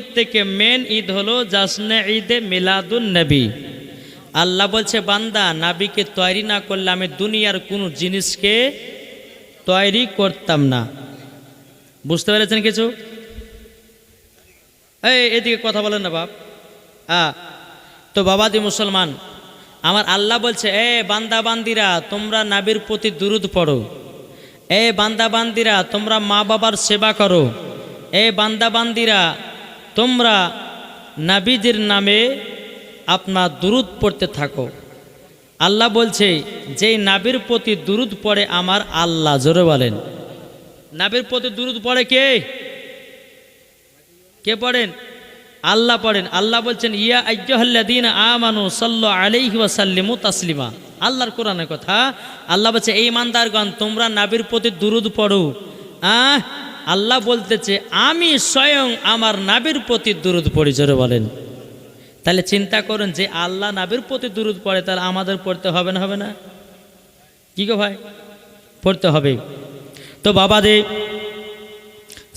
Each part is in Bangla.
থেকে মেন ঈদ হলো জাসনে ঈদে মিলাদুন নবী। আল্লাহ বলছে, বান্দা, নাবিকে তৈরি না করলে আমি দুনিয়ার কোনো জিনিসকে তৈরি করতাম না। বুঝতে পেরেছেন কিছু? এই, এদিকে কথা বলেন না বাপ। হ্যাঁ তো বাবাদি মুসলমান, আমার আল্লাহ বলছে, এ বান্দা বান্দিরা, তোমরা নাবির প্রতি দুরুদ পড়ো। এ বান্দা বান্দিরা, তোমরা মা বাবার সেবা করো। এ বান্দা বান্দিরা তোমরা নাবিদের নামে আপনার দুরুদ পড়তে থাকো। আল্লাহ বলছে, যেই নাবির প্রতি দুরুদ পড়ে আমার আল্লাহ, জোরে বলেন। নাবির প্রতি দুরুদ পড়ে কে? কে পড়েন? আল্লাহ পড়েন। আল্লাহ বলছেন, ইয়া আজ্জাহাল্লাদিন আমানু সাল্লু আলাইহি ওয়াসাল্লিমু তাসলিমা। আল্লাহর কোরআনের কথা। আল্লাহ বলছে, এই ইমানদারগণ, তোমরা নাবির প্রতি দুরুদ পড়ো। আহ? আল্লাহ বলতেছে, আমি স্বয়ং আমার নাবির প্রতি পড়ি জোরে বলেন। তাহলে চিন্তা করুন যে আল্লাহ নাবির প্রতি দুরুদ পড়ে, তাহলে আমাদের পড়তে হবে না হবে না? কি গো ভাই? পড়তে হবে। তো বাবা বাবাদের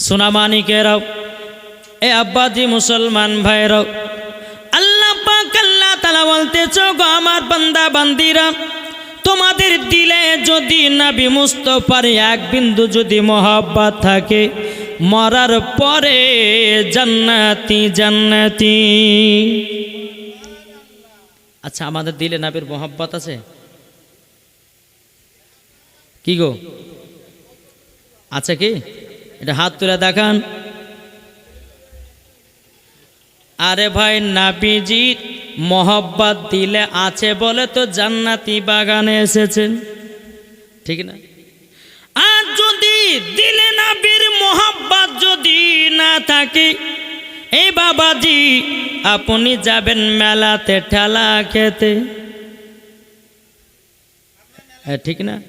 সোনামানিকেরাও এ আব্বাজি মুসলমান ভাইরাও আল্লাহ পাক আল্লাহ তালা বলতেছ গো আমার বান্দা, বান্দিরা তোমাদের দিলে যদি নাবি মুস্তফার এক বিন্দু যদি মহাব্বাত থাকে, মরার পরে জান্নাতি জান্নাতি। আচ্ছা আমাদের দিলে নাবির মহাব্বত আছে? কি গো? আছে কি? এটা হাত তুলে দেখান। আরে ভাই, নাবিজি মহব্বত দিলে আছে বলে তো জান্নাতি বাগানে এসেছেন ঠিক না? আর যদি দিলে নাবির মহব্বত যদি না থাকে এই বাবাজি, আপনি যাবেন মেলাতে ঠেলা খেতে। হ্যাঁ ঠিক না?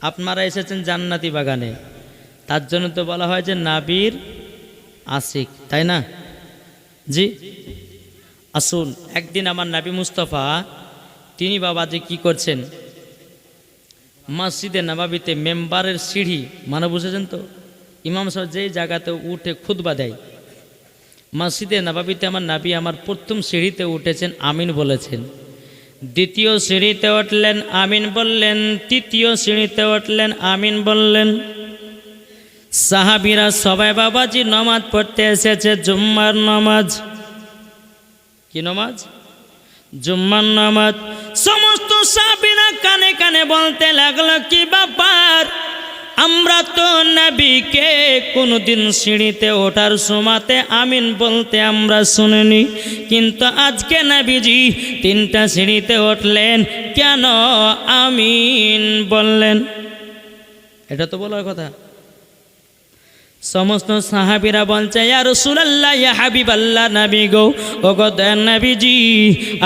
আপনারা এসেছেন জান্নাতি বাগানে। তার জন্য তো বলা হয় যে নাবির আশিক, তাই না? জি? আসুন, একদিন আমার নাবি মুস্তফা, তিনি বাবা যে কী করছেন? মসজিদে নবাবিতে মেম্বারের সিঁড়ি মানে বুঝেছেন তো? ইমাম সাহেব যেই জায়গাতে উঠে খুদবা দেয়, মসজিদে নবাবিতে আমার নাবি আমার প্রথম সিঁড়িতে উঠেছেন, আমিন বলেছেন। দ্বিতীয় সিঁড়িতে উঠলেন, আমিন বললেন। তৃতীয় সিঁড়িতে উঠলেন, আমিন বললেন। সাহাবিরা সবাই বাবাজি নমাজ পড়তে এসেছে, জুম্মার নমাজ। কি নমাজ? জুম্মান নামাজ। সমস্ত সাহাবিরা কানে কানে বলতে লাগল, কি ব্যাপার? আমরা তো নবীকে কোনোদিন সিঁড়িতে ওঠার সময়তে আমিন বলতে আমরা শুনিনি। কিন্তু আজকে নবীজি তিনটা সিঁড়িতে উঠলেন, কেন আমিন বললেন? এটা তো বলার কথা। সমস্ত সাহাবিরা বলছে রাসূলুল্লাহ, ইয়া নবী গো ও নাবিজি,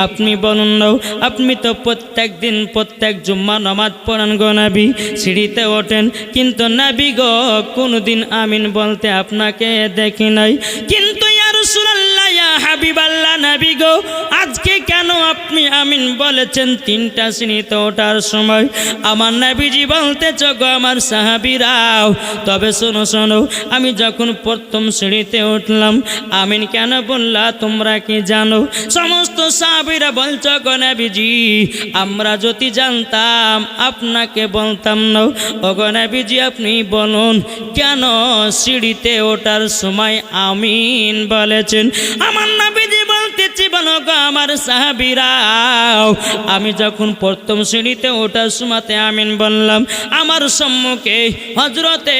আপনি বলুন আপনি তো প্রত্যেক দিন প্রত্যেক জুম্মা নমাজ পড়ান গো নাবি, সিঁড়িতে ওঠেন, কিন্তু নাবি গো, কোনোদিন আমিন বলতে আপনাকে দেখি নাই। কিন্তু হাবিবাল্লাহ নবী গো, আজকে কেন আপনি আমিন বলেছেন তিনটা শ্রেণীতে ওঠার সময়? আমার নবীজি বলতে গো, আমার সাহাবিরাও। তবে শোনো শোনো, আমি যখন প্রথম সিঁড়িতে উঠলাম, আমিন কেন বললা, তোমরা কি জানো? সমস্ত সাহাবিরা বলছ গো নবীজি, আমরা যদি জানতাম, আপনাকে বলতাম না। ও গো নবীজি, আপনি বলুন, কেন সিঁড়িতে ওঠার সময় আমিন বলেছেন? আমার বলো গো আমার সাহাবিরাও আমি যখন প্রথম শ্রেণীতে ওঠার সময়তে আমিন বললাম, আমার সম্মুখে হজরতে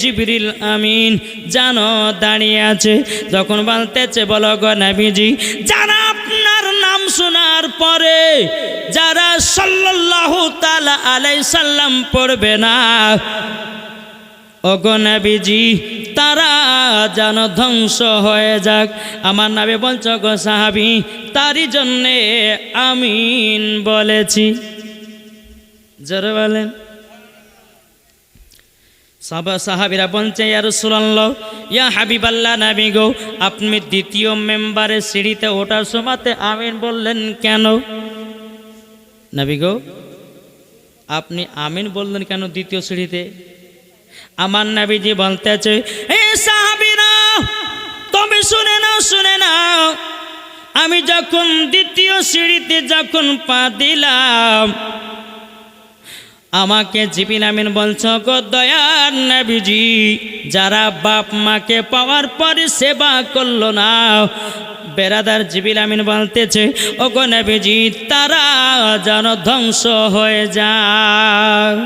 জিবরিল আমিন জানো দাঁড়িয়ে আছে। যখন বলতেছে, বলো গো নবীজি, যারা আপনার নাম শোনার পরে যারা সাল্লাল্লাহু তাআলা আলাইহি সাল্লাম পড়বে না? অগনবীজি তারা যেন ধ্বংস হয়ে যাক। আমার নামে বলছ, গো সাহাবি, তারই জন্যে আমিন বলেছি। জোরে বলেন। সাহাবিরা বলছে, ইয়া রাসূলুল্লাহ, ইয়া হাবিবাল্লাহ নবী গো, আপনি দ্বিতীয় মেম্বারের সিঁড়িতে ওঠার সময়তে আমিন বললেন কেন? নাবি গো, আপনি আমিন বললেন কেন দ্বিতীয় সিঁড়িতে? আমার নাবিজি বলতেছে, এ সাহাবিরা তবে শুনে নাও শুনে নাও। আমি যখন দ্বিতীয় সিঁড়িতে যখন পা দিলাম, আমাকে জিবিল আমিন বলছ গো দয়ার নবীজি, যারা বাপ মাকে পাওয়ার পরে সেবা করল না, বেরাদার জিবিল আমিন বলতেছে ও গো নবীজি, তারা যেন ধ্বংস হয়ে যায়।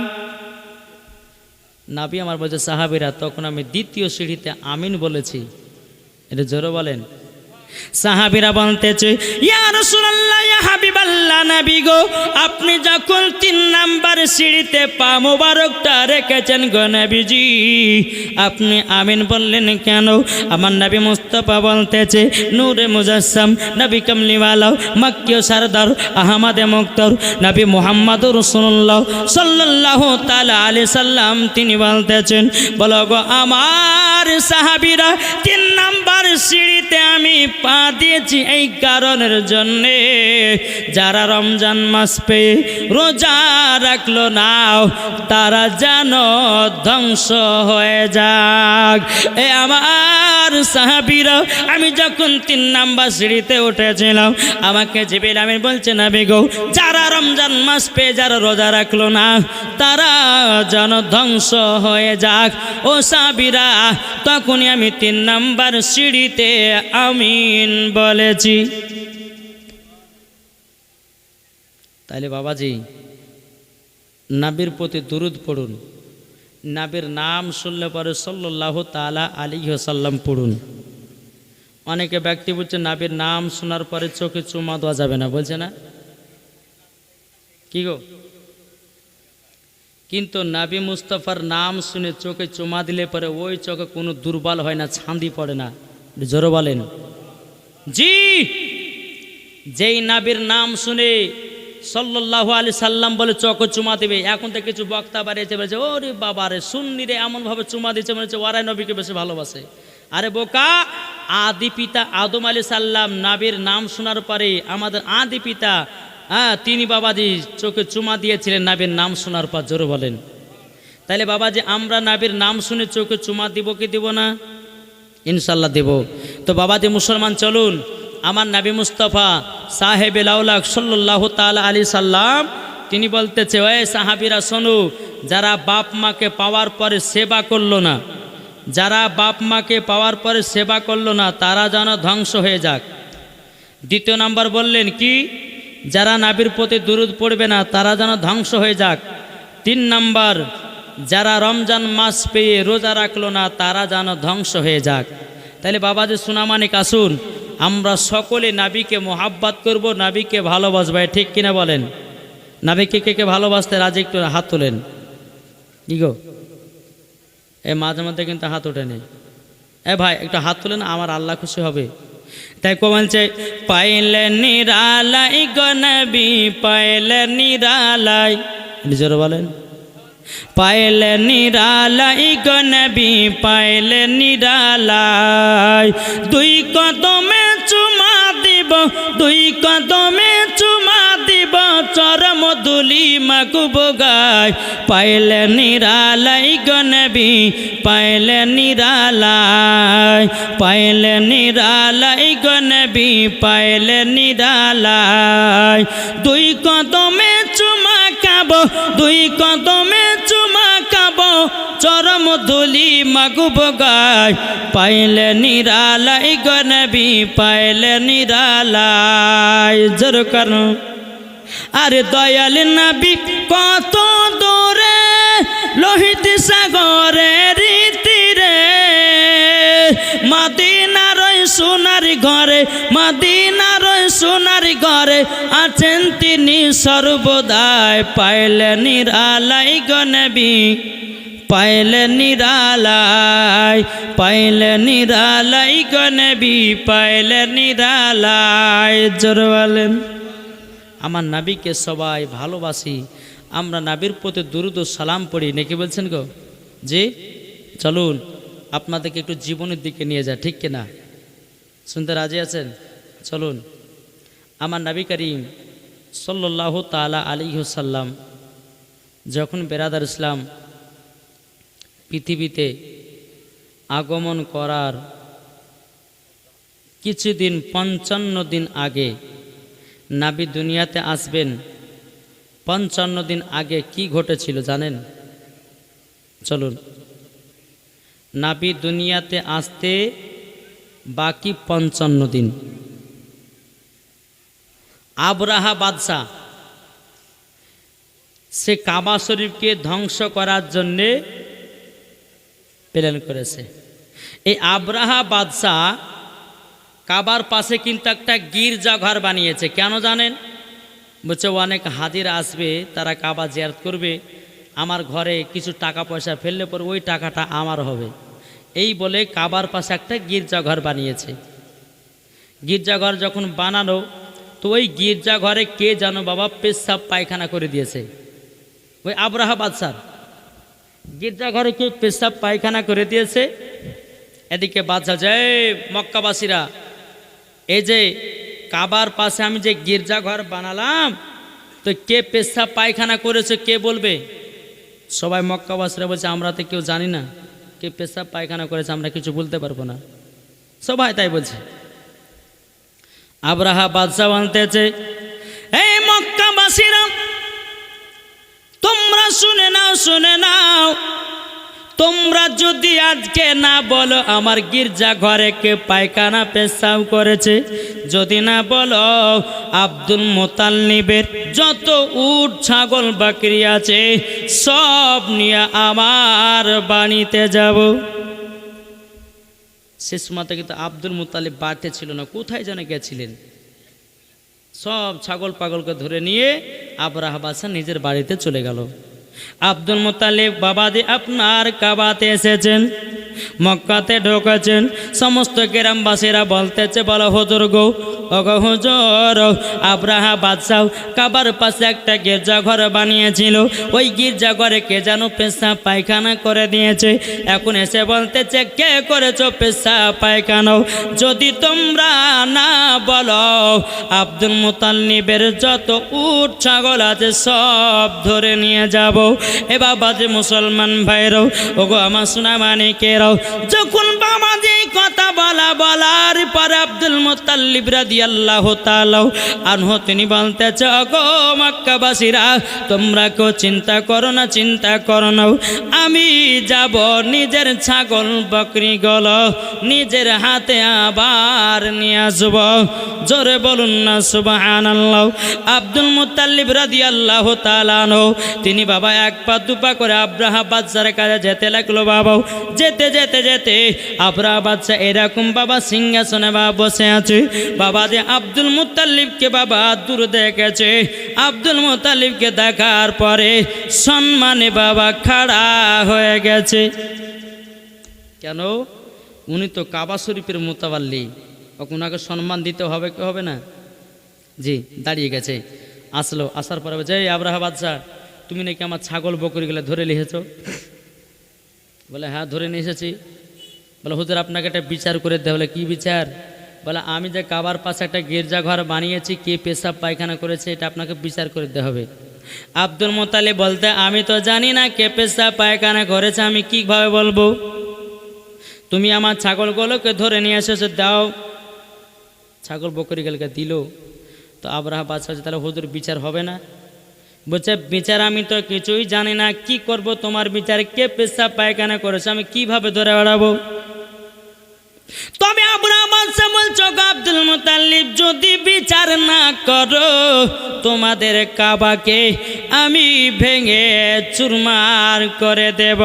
নাবি আমার বলছে সাহাবিরা তখন আমি দ্বিতীয় সিঁড়িতে আমিন বলেছি। এটা জোরে বলেন সাহাবিরা বলতেছে আপনি যখন তিন নাম্বার সিঁড়িতে পা মোবারকটা রেখেছেন গো নবীজি, আপনি আমিন বললেন কেন? আমার নবী মুস্তাফা বলতেছে, নূরে মুজাসসাম, নবী কামলিওয়ালা মাক্কিয় সরদার, আহমদে মুক্তর, নবী মুহাম্মদুর রাসূলুল্লাহ সাল্লাল্লাহু তাআলা আলাইহি সাল্লাম, তিনি বলতেছেন, বলো গো, আমার সাহাবিরা তিন নাম্বার সিঁড়িতে আমি পা দিয়েছি এই কারণের জন্যে। যারা রমজান মাস পেয়ে রোজা রাখল না তারা যেন ধ্বংস হয়ে যাক। এ আমার সাহাবিরা, আমি যখন তিন নাম্বার সিঁড়িতে উঠেছিলাম, আমাকে জিবিল আমি বলছে না বেগো যারা রমজান মাস পেয়ে যারা রোজা রাখল না, তারা যেন ধ্বংস হয়ে যাক। ও সাবিরা, তখনই আমি তিন নাম্বার সিঁড়িতে আমিন বলেছি। তাহলে বাবাজি, নাবির প্রতি দুরুদ পড়ুন। নাবির নাম শুনলে পরে সাল্লাহ তালা আলী সাল্লাম পড়ুন। অনেকে ব্যক্তি বলছে, নাবির নাম শোনার পরে চোখে চুমা দেওয়া যাবে না। বলছে না। কি গো? কিন্তু নাবি মুস্তফার নাম শুনে চোখে চুমা দিলে পরে ওই চোখে কোনো দুর্বল হয় না, ছান্দি পড়ে না। জোরো বলেন। জি! যেই নাবির নাম শুনে সাল্লাহ আলি সাল্লাম বলে চোখ চুমা দেবে, এখন তো কিছু বক্তা বাড়িয়েছে বলেছে, ওরে বাবা রে শুননি রে, এমনভাবে চুমা দিচ্ছে মনে হচ্ছে ওরাই নবীকে বেশি ভালোবাসে। আরে বোকা! আদি পিতা আদম আলী সাল্লাম নাবির নাম শোনার পরে আমাদের আদি পিতা হ্যাঁ তিনি বাবাজি চোখে চুমা দিয়েছিলেন, নাবির নাম শোনার পর জোরে বলেন তাহলে বাবাজি, আমরা নাবির নাম শুনে চোখে চুমা দিব কি দিব না? ইনশাল্লাহ দেব। তো বাবাজি, মুসলমান, চলুন, আমার নাবি মুস্তফা সাহেব লাউলাক সাল্লাহ তাল আলী সাল্লাম, তিনি বলতেছে, ওয়ে সাহাবিরা, শোনো, যারা বাপ মাকে পাওয়ার পরে সেবা করল না, যারা বাপ মাকে পাওয়ার পরে সেবা করল না, তারা যেন ধ্বংস হয়ে যাক। দ্বিতীয় নাম্বার বললেন, কি? যারা নাবির প্রতি দুরুদ পড়বে না, তারা যেন ধ্বংস হয়ে যাক। তিন নাম্বার, যারা রমজান মাস পেয়ে রোজা রাখল না, তারা যেন ধ্বংস হয়ে যাক। তাহলে বাবাজি সুনামানিক আসুন, আমরা সকলে নাবিকে মোহাব্বাত করব, নাবিকে ভালোবাসবো। ঠিক কিনা বলেন? নাবিকে কে কে ভালোবাসতে রাজি একটু হাত তোলেন। কি গো? এ মাঝে মধ্যে কিন্তু হাত ওঠেনি। এ ভাই, একটু হাত তোলেন, আমার আল্লাহ খুশি হবে। তাই কো বলছে পাইলে নিরালাই গনবি পাইলে নিরালাই। নিজের বলেন। পাইলে নিরালাই গনবি পাইলে নিরালাই। দুই কদমে চুমা দিব, দুই কদমে চুমা দিব, চরম দুলি মাকুব গায় পাইলে নিরালাই গনবি পাইলে নিরালাই। পাইলে নিরালাই গনবি পাইলে নিরালাই। দুই কদমে চুমা খাব, দুই কদমে চুমা খাব, চরম ধুলি মাগুব গায়, পাইলে নিরালাই গনবি পাইলে নিরালাই। জোর কারণ আরে দয়াল নবী কত দূরে, লোহিত সাগরে রীতি রে। মাদিনার সোনার ঘরে, মাদিনার সোনার ঘরে আছেন তিনি সর্বদাই, পাইলে নিরালাই গনবি পাইলে নিরালাই পাইলে নিরালাই গনবি পাইলে নিরালাই। জোর বলেন, আমার নাবিকে সবাই ভালোবাসি, আমরা নাবির প্রতি দুরুদ সালাম পড়ি, নাকি বলছেন গো? জি, চলুন, আপনাদেরকে একটু জীবনের দিকে নিয়ে যায় ঠিক কিনা? শুনতে রাজি আছেন? চলুন, আমার নাবি করিম সাল্লাহ তালা আলী সাল্লাম যখন বেরাদার ইসলাম পৃথিবীতে আগমন করার কিছুদিন, পঞ্চান্ন দিন আগে নাবি দুনিয়াতে আসবেন। পঞ্চান্ন দিন আগে কি ঘটেছিল জানেন? চলুন। নাবি দুনিয়াতে আসতে বাকি পঞ্চান্ন দিন। আবরাহা বাদশাহ, সে কাবা শরীফকে ধ্বংস করার জন্যে প্ল্যান করেছে। এই আবরাহা বাদশাহ কাবার পাশে কিন্তু একটা গির্জা ঘর বানিয়েছে। কেন জানেন? বলছে, অনেক হাজির আসবে, তারা কাবা জিয়ারত করবে। আমার ঘরে কিছু টাকা পয়সা ফেললে পর ওই টাকাটা আমার হবে। এই বলে কাবার পাশে একটা গির্জাঘর বানিয়েছে। গির্জাঘর যখন বানানো তো ওই গির্জাঘরে কে জানো বাবা পেশাব পায়খানা করে দিয়েছে। ওই আবরাহা বাদশার গির্জাঘরে কে পেশাব পায়খানা করে দিয়েছে। এদিকে বাদশা যায় মক্কাবাসীরা, এই যে কাবার পাশে আমি যে গির্জাঘর বানালাম, তো কে পেশাব পায়খানা করেছে, কে বলবে? সবাই মক্কাবাসীরা বলছে, আমরা তো কেউ জানি না কে পেশাব পায়খানা করেছে, আমরা কিছু বলতে পারব না। সবাই তাই বলছে। আবরাহা বাদশাহ আনতেছে এই মক্কাবাসীরা শুনে নাও শুনে নাও। তোমরা যদি আজকে না বলো, আমার গির্জা ঘরে কে পায়খানা পেশাব করেছে? যদি না বলো, আব্দুল মোতাল্লিবের যত উট, ছাগল, বাকরি আছে, সব নিয়ে আমার বাড়িতে যাব। শেষ মাথা কিন্তু আব্দুল মুতালিব বাড়িতে ছিল না, কোথায় যেন গেছিলেন? সব ছাগল পাগলকে ধরে নিয়ে আবরাহ বাসা নিজের বাড়িতে চলে গেল। আব্দুল মোতালিব বাবাদি আপনার কাবাতে এসেছেন মক্কাতে ঢোকেছেন। সমস্ত গ্রামবাসীরা বলতেছে বলো হজুর গো হুজুর, আব্রাহা বাদশাহ কাবার পাশে একটা গির্জা ঘর বানিয়েছিল। ওই গির্জা ঘরে কে যেন পেশা পায়খানা করে দিয়েছে। এখন এসে বলতেছে, কে করেছ পেশা পায়খানাও যদি তোমরা না বলো, আব্দুল মুতাল্লিবের যত উট ছাগল আছে সব ধরে নিয়ে যাব। এ বাবা যে মুসলমান ভাইরাও ওগো আমার সোনা মানিকেরাও, যখন বাবা কথা বলা বলার পরে আব্দুল মুতাল্লিব রাদি আল্লাহ তালাও আনহ, তিনি অগো মক্কাবাসীরা, তোমরা কেউ চিন্তা করো না, চিন্তা করো না। আমি যাব নিজের ছাগল বকরি গল, নিজের হাতে আবার নিয়ে আসব। জোরে বলুন না সুবাহান আল্লাহ আব্দুল মুতাল্লিব রাদি আল্লাহ তালানো তিনি বাবা এক পা দুপা করে আব্রাহা বাদশার কাছে যেতে লাগল। বাবাও যেতে যেতে যেতে আব্রাহা বাদশা এরকম বাবা সিংহাসনে বাবা বসে আছে। বাবা যে আব্দুল মুতাল্লিবকে বাবা দূর দেখেছে। আব্দুল মুতাল্লিবকে দেখার পরে সম্মানে বাবা খাড়া হয়ে গেছে। কেন? উনি তো কাবা শরীফের মোতাবাল্লি। ওনাকে সম্মান দিতে হবে কি হবে না? জি, দাঁড়িয়ে গেছে। আসলো, আসার পরে যে আব্রাহা বাদশাহ, তুমি নাকি আমার ছাগল বকরি গেলে ধরে লিখেছ বলে হ্যাঁ ধরে নিয়ে এসেছি। বলে, হুজুর, আপনাকে একটা বিচার করে দেয় বলে কি বিচার? বলে, আমি যে কাবার পাশে একটা গির্জা ঘর বানিয়েছি, কে পেশাব পায়খানা করেছে, এটা আপনাকে বিচার করে দিতে হবে। আব্দুল মোতালে বলতে, আমি তো জানি না কে পেশাব পায়খানা করেছে, আমি কীভাবে বলব? তুমি আমার ছাগলগুলোকে ধরে নিয়ে এসেছ, দাও। ছাগল বকরি গেলকে দিল। তো আবরাহা বাদশাহ তাহলে হুজুর, বিচার হবে না? বলছে, বিচার আমি তো কিছুই জানি না, কি করব? তোমার বিচার কে পেশা পায়খানা করেছে? আমি কীভাবে ধরে বেড়াবো? তবে আবরাহা বাদশাহ বলছো আব্দুল মুতাল্লিব যদি বিচার না করো, তোমাদের কাবাকে আমি ভেঙে চুরমার করে দেব।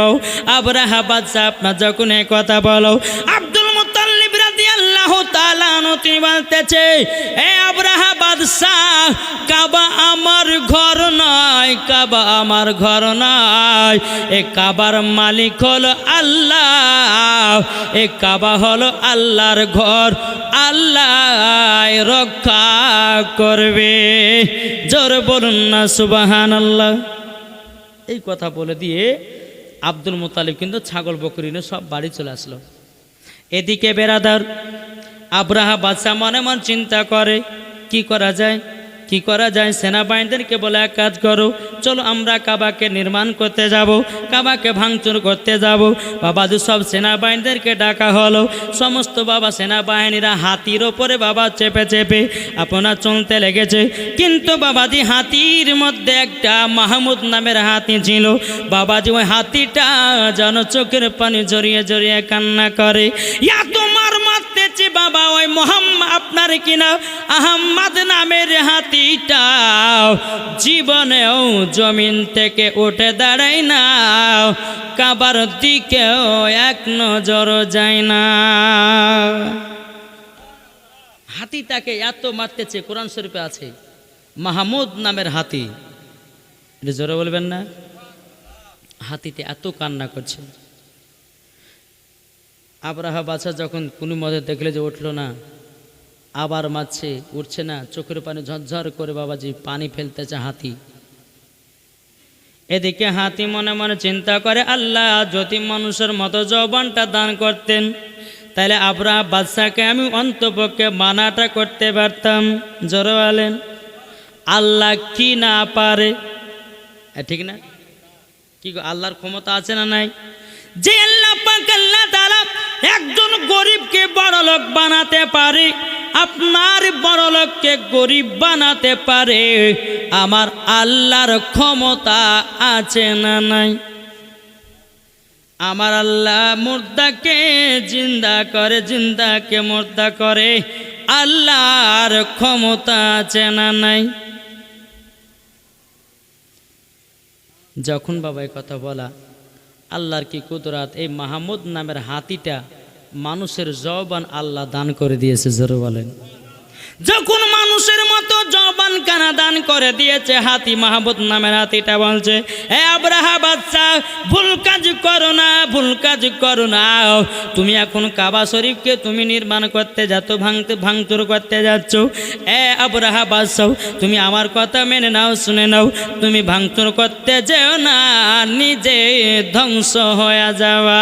আবরাহা বাদশাহ, আপনার যখন কথা বলো। আব্দুল মুতাল্লিব রাদিয়াল্লাহু তাআলা আনহু, তিনি বলতেছে, এ আবরাহা বাদশাহ, কাবা আমার ঘর নয় কাবা আমার ঘর নাই। এ কাবার মালিক হলো আল্লাহ, এ কাবা হল আল্লাহর ঘর। আল্লাহ রক্ষা করবে। জোর বলুন না সুবাহান আল্লাহ এই কথা বলে দিয়ে আব্দুল মোতালিব কিন্তু ছাগল বকরি নিয়ে সব বাড়ি চলে আসলো। এদিকে বেরাদার আব্রাহা বাদশাহ মনে মন চিন্তা করে, কি করা যায়? কি করা যায়? সেনাবাহিনীদেরকে বলে, এক কাজ করো, চলো আমরা কাবাকে নির্মাণ করতে যাব, কাবাকে ভাঙচুর করতে যাব। বাবাজি সব সেনাবাহিনীদেরকে ডাকা হলো। সমস্ত বাবা সেনাবাহিনীরা হাতির ওপরে বাবা চেপে চেপে আপনার চলতে লেগেছে। কিন্তু বাবাজি হাতির মধ্যে একটা মাহমুদ নামের হাতি ছিল। বাবাজি ওই হাতিটা যেন চোখের পানি জড়িয়ে জড়িয়ে কান্না করে। ইয়া তোমার মারতেছি বাবা, ওই মোহাম্মদ আপনার কিনা? আহম্মদ নামের হাতিটা জীবনেও জমিন থেকে উঠে দাঁড়ায় না। কাবার দিকেও এক নজর যায় না। হাতিটাকে এত মারতেছে, কোরআন শরীফে আছে, মাহমুদ নামের হাতি। এটা জোরে বলবেন না? হাতিতে এত কান্না করছে। আবরাহা বাছা যখন কোনো মতে দেখলে যে উঠল না আবার মারছে উঠছে না, চোখের পানি ঝরঝর করে বাবাজি পানি ফেলতেছে হাতি। এদিকে হাতি মনে মনে চিন্তা করে, আল্লাহ, যদি মানুষের মতো যৌবনটা দান করতেন, তাহলে আবরাহা বাদশাকে আমি অন্তপক্ষে মানাটা করতে পারতাম। জোরে বলেন, আল্লাহ কি না পারে? ঠিক না? কি আল্লাহর ক্ষমতা আছে না নাই? যে আল্লাহ পাক আল্লাহ তাআলা একজন গরিবকে বড় লোক বানাতে পারে, আপনার বড় লোককে গরিব বানাতে পারে, আমার আল্লাহর ক্ষমতা আছে না নাই? আমার আল্লাহ মুর্দাকে জিন্দা করে, জিন্দাকে মুর্দা করে, আল্লাহর ক্ষমতা আছে না নাই? যখন বাবা এই কথা বলা আল্লাহর কি কুদরাত? এই মাহমুদ নামের হাতিটা মানুষের জবান আল্লাহ দান করে দিয়েছে, জোর বলেন। যখন মানুষের মতো জবান কানা দান করে দিয়েছে হাতি মাহমুদ নামের হাতিটা বলছে হে আব্রাহা বাচ্চা ভুল কাজ করো না, ভুল কাজ করো না। তুমি এখন কাবা শরীফকে তুমি নির্মাণ করতে যাচ্ছ ভাঙতে, ভাঙচুর করতে যাচ্ছ। এ আব্রাহা বাদশাহ, তুমি আমার কথা মেনে নাও, শুনে নাও। তুমি ভাঙচুর করতে যেও না, নিজে ধ্বংস হয়ে যাওয়া।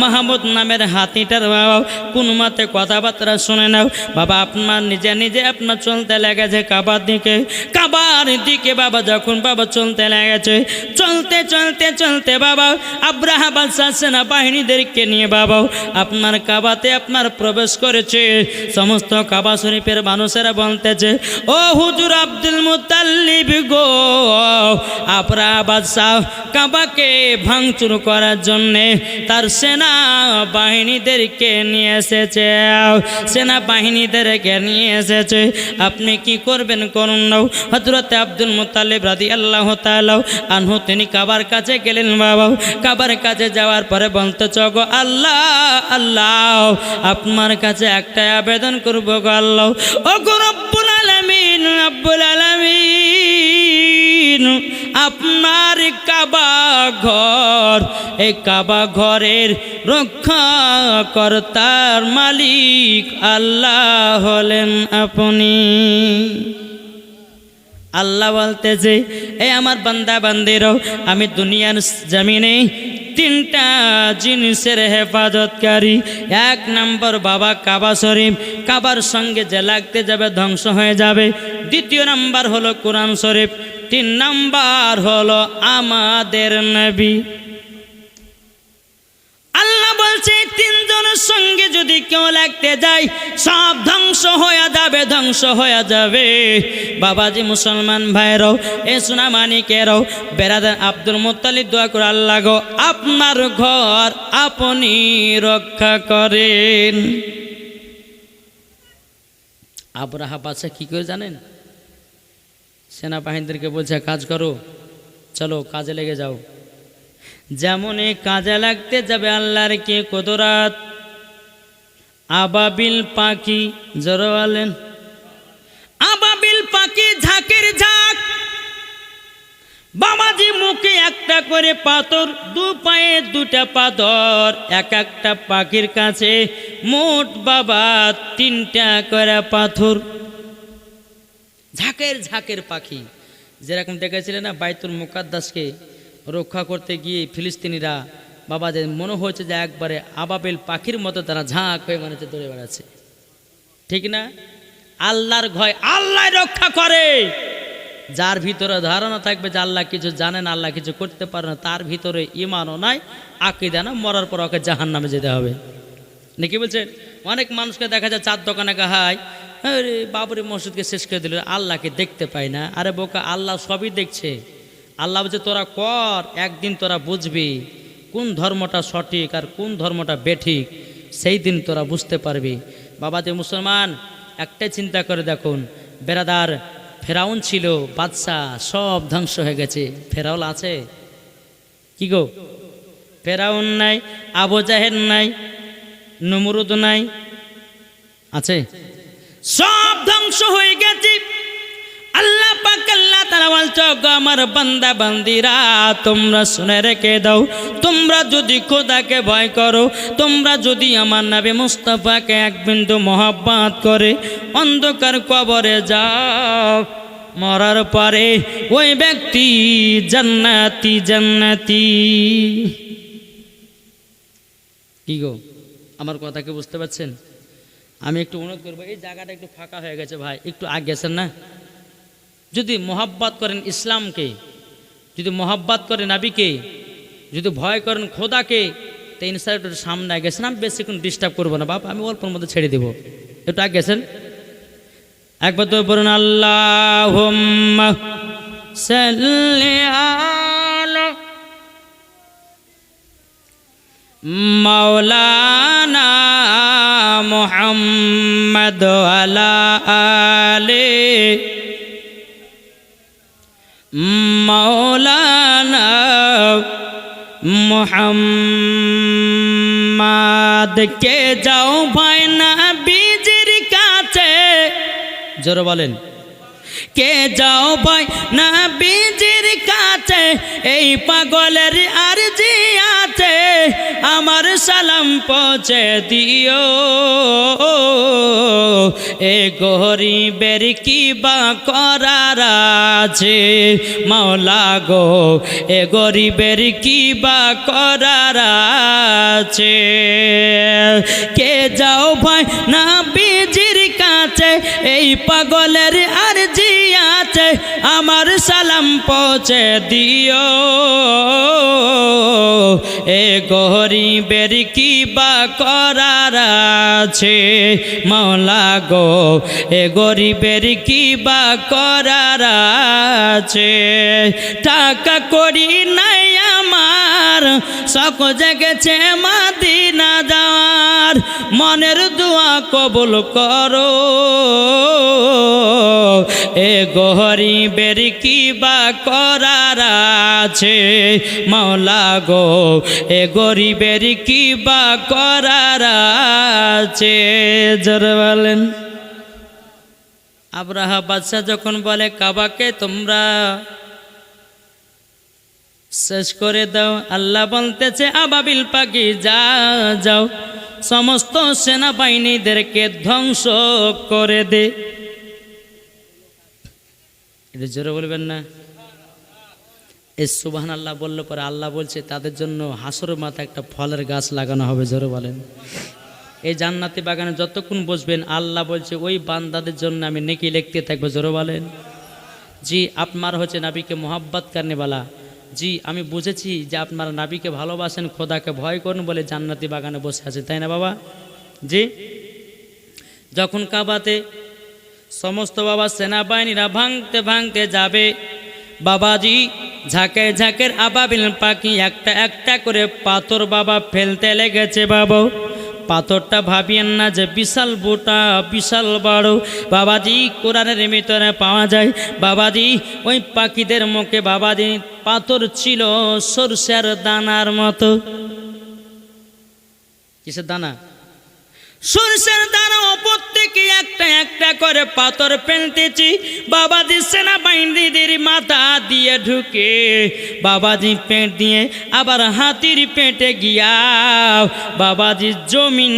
মাহমুদ নামের হাতিটার বাবা, কোন মতে কথাবার্তা শুনে নাও। বাবা, আপনার নিজে নিজে আপনার চলতে লেগেছে কাবার দিকে। কাবার দিকে বাবা যখন বাবা চলতে লেগেছে, চলতে চলতে চলতে বাবা আব্রাহা বাদশাহ সেনা বাহিনীদেরকে নিয়ে বাবা আপনার কাবাতে আপনার প্রবেশ করেছে। সমস্ত কাবা শরীফের মানুষেরা বলতেছে, ও হুজুর আব্দুল মুতাল্লিব গো আপরা বাদশাহ কাবাকে ভাঙচুর করার জন্যে তার সেনা বাহিনীদেরকে নিয়ে এসেছে। সেনা বাহিনীদেরকে নিয়ে এসেছে। আপনি কি করবেন করুন নাও। হজরতে আব্দুল মোতালেব রাজি আল্লাহ তালাও আনহু, তিনি কাবার কাছে গেলেন বাবা। কাবার কাছে যাওয়ার পরে বলতে, চগ আল্লাহ আল্লাহ, আপনার কাছে একটা আবেদন করব গো আল্লাহ। ও গো রব্বুল আলামিন, রব্বুল আলামিন, আপনার কাবা ঘর, এই কাবা ঘরের রক্ষা কর্তার মালিক আল্লাহ হলেন আপনি। আল্লাহ বলতেছে, এ আমার বান্দা বান্দিরও আমি দুনিয়ার জমিনে তিনটা জিনিসের হেফাজতকারী। এক নম্বর বাবা কাবা শরীফ। কাবার সঙ্গে যে লাগতে যাবে ধ্বংস হয়ে যাবে। দ্বিতীয় নম্বর হলো কোরআন শরীফ। তিন নম্বর হলো আমাদের নবী। বলছে, তিনজনের সঙ্গে যদি কেউ লাগতে যায়, সব ধ্বংস হয়ে যাবে, ধ্বংস হয়ে যাবে। বাবাজি মুসলমান ভাইরাও, এ সোনা মানিকেরাও বেড়াদার আব্দুল মোত্তালিব দোয়া করে আল্লাহ গো, আপনার ঘর আপনি রক্ষা করেন। আবরাহা বাচ্চা কি করে জানেন? সেনাবাহিনীদেরকে বলছে, কাজ করো, চলো কাজে লেগে যাও। যেমন কাজে লাগতে যাবে আল্লাহর কে কদরাত। আবাবিল পাখি জড়ো বলেন। আবাবিল পাখি ঝাঁকের ঝাঁক। বাবাজি মুখে একটা করে পাথর, দু পায়ে দুটা পাথর, এক একটা পাখির কাছে মোট বাবা তিনটা করে পাথর। ঝাঁকের ঝাঁকের পাখি। যেরকম দেখেছিলেন না বাইতুল মুকাদ্দাসকে? রক্ষা করতে গিয়ে ফিলিস্তিনিরা বাবা যে মনে হয়েছে যে একবারে আবাবেল পাখির মতো তারা ঝাঁক হয়ে মানে দৌড়ে বেড়াচ্ছে। ঠিক না? আল্লাহর ভয় আল্লাহ রক্ষা করে। যার ভিতরে ধারণা থাকবে যে আল্লাহ কিছু জানেন আল্লাহ কিছু করতে পারে না, তার ভিতরে ইমানও নাই, আকিদা না মরার পর ওকে জাহান নামে যেতে হবে। নাকি বলছেন অনেক মানুষকে দেখা যায় চার দোকানে গাহায় আরে বাবরি মসজিদকে শেষ করে দিল, আল্লাহকে দেখতে পায় না। আরে বোকা, আল্লাহ সবই দেখছে। আল্লাহ বলছে, তোরা কর, একদিন তোরা বুঝবি কোন ধর্মটা সঠিক আর কোন ধর্মটা বেঠিক, সেই দিন তোরা বুঝতে পারবি। বাবা, যে মুসলমান একটাই চিন্তা করে দেখুন বেরাদার ফেরাউন ছিল, বাদশাহ, সব ধ্বংস হয়ে গেছে। ফেরাউল আছে? কি গো? ফেরাউন নাই, আবু জাহের নাই, নমরুদ নাই, আছে? সব ধ্বংস হয়ে গেছে। আল্লাহ পাক, আল্লাহ তাআলা বলছো আমার বান্দা, বান্দিরা, তোমরা শুনে রেখে দাও। তোমরা যদি খোদাকে ভয় করো, তোমরা যদি আমার নবী মুস্তাফাকে এক বিন্দু মহাব্বাত করে অন্ধকার কবরে যাও, মরার পরে ওই ব্যক্তি জান্নাতি জান্নাতি। কি গো, আমার কথা কি বুঝতে পারছেন? আমি একটু অনুরোধ করব, এই জায়গাটা একটু ফাঁকা হয়ে গেছে ভাই, একটু আগে গেছেন না? যদি মোহাব্বত করেন ইসলামকে, যদি মোহাব্বত করেন নাবিকে, যদি ভয় করেন খোদাকে, তো একটু সামনে গেছেন। আমি বেশিক্ষণ ডিস্টার্ব করব না বাপ, আমি অল্পর মধ্যে ছেড়ে দেবো। একটু আগে গেছেন? একবার তো বলুন আল্লাহ সাল্লি মোহাম্মদ কে যাও ভাই না বীজের কাছে? জোরে বলেন। কে যাও ভাই না বীজির কাছে? এই পাগলের আর জি আছে, আমার সালাম পৌঁছে দিও। এ গরিবের কি বা করার আছে মাওলা গো, এ গরিবের কি বা করার আছে কে যাও ভাই না বীজির কাছে? এই পাগলের পৌঁছে দিও। এ গরিবের কি বা করার আছে, মাওলা গো। এ গরিবের কি বা করার আছে। টাকা করি নাই আমার, শখ জেগেছে মাদিনা যাওয়ার মনের দোয়া কবুল করো। এ গরিবের কি বা করার আছে, মাওলা গো। এ গরিবের কি বা করার আছে, জোর বলেন। আব্রাহা বাদশাহ যখন বলে, কাবাকে তোমরা শেষ করে দাও, আল্লাহ বলতেছে, আবাবিল পাখি, যা, যাও। সমস্ত সেনাবাহিনীদেরকে ধ্বংস করে দে। জোরে বলবেন না? এই সুবাহান আল্লাহ বললে পরে আল্লাহ বলছে, তাদের জন্য হাসরের মাথা একটা ফলের গাছ লাগানো হবে, জোরে বলেন। এই জান্নাতি বাগানে যতক্ষণ বসবেন, আল্লাহ বলছে, ওই বান্দাদের জন্য আমি নেকি লিখতে থাকব, জোরে বলেন। জি, আপনার হচ্ছে নাবিকে মোহাব্বত কারণেবালা জি, আমি বুঝেছি যে আপনারা নাবিকে ভালোবাসেন, খোদাকে ভয় করেন বলে জান্নাতি বাগানে বসে আছে, তাই না বাবা? জি। যখন কাবাতে সমস্ত বাবা সেনাবাহিনীরা ভাঙতে ভাঙতে যাবে, বাবাজি ঝাঁকে ঝাঁকের আবাবিল পাখি একটা একটা করে পাথর বাবা ফেলতে লেগেছে বাবা। পাথরটা ভাবিয়েন না যে বিশাল বোটা, বিশাল বড়। বাবাজি কোরআনের ভিতরে পাওয়া যায়, বাবাজি ওই পাখিদের মুখে বাবাজি পাথর ছিল সরষের দানার মতো। কিসের দানা? সরষের দানা ওপর থেকে একটা একটা করে পাথর ফেলতেছি। বাবাজি সেনাবাহিনীদের মাথা দিয়ে ঢুকে, বাবাজি পেট দিয়ে আবার হাতির পেটে গিয়া, বাবাজি জমিন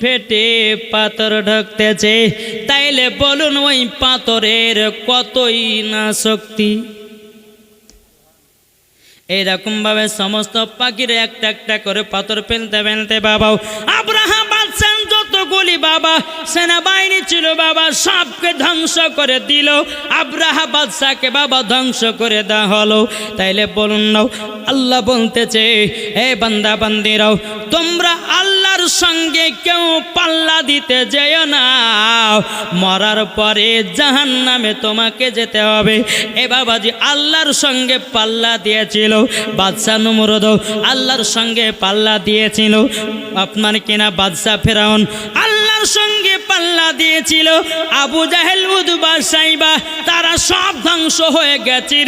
ফেটে পাথর ঢুকতেছে। তাইলে বলুন ওই পাথরের কতই না শক্তি? এইরকম ভাবে সমস্ত পাখির একটা একটা করে পাথর ফেলতে ফেলতে বাবাও আব্রাহাম যত যতগুলি বাবা, সেনাবাহিনী ছিল বাবা, সবকে ধ্বংস করে দিল। আব্রাহা বাদশাকে বাবা ধ্বংস করে দেওয়া হলো। তাইলে বলুন নাও, আল্লাহ বলতেছে, এ বান্দা, বান্দিরাও, তোমরা আল্লাহর সঙ্গে কেউ পাল্লা দিতে যেও না। মরার পরে জাহান নামে তোমাকে যেতে হবে। এ বাবাজি আল্লাহর সঙ্গে পাল্লা দিয়েছিল। বাদশাহ নমরদ আল্লাহর সঙ্গে পাল্লা দিয়েছিল। আপনার কিনা বাদশাহ ফেরাউন আল্লাহর সঙ্গে পাল্লা দিয়েছিল। আবু জাহেল উদ্বা সাইবা তারা সব ধ্বংস হয়ে গেছে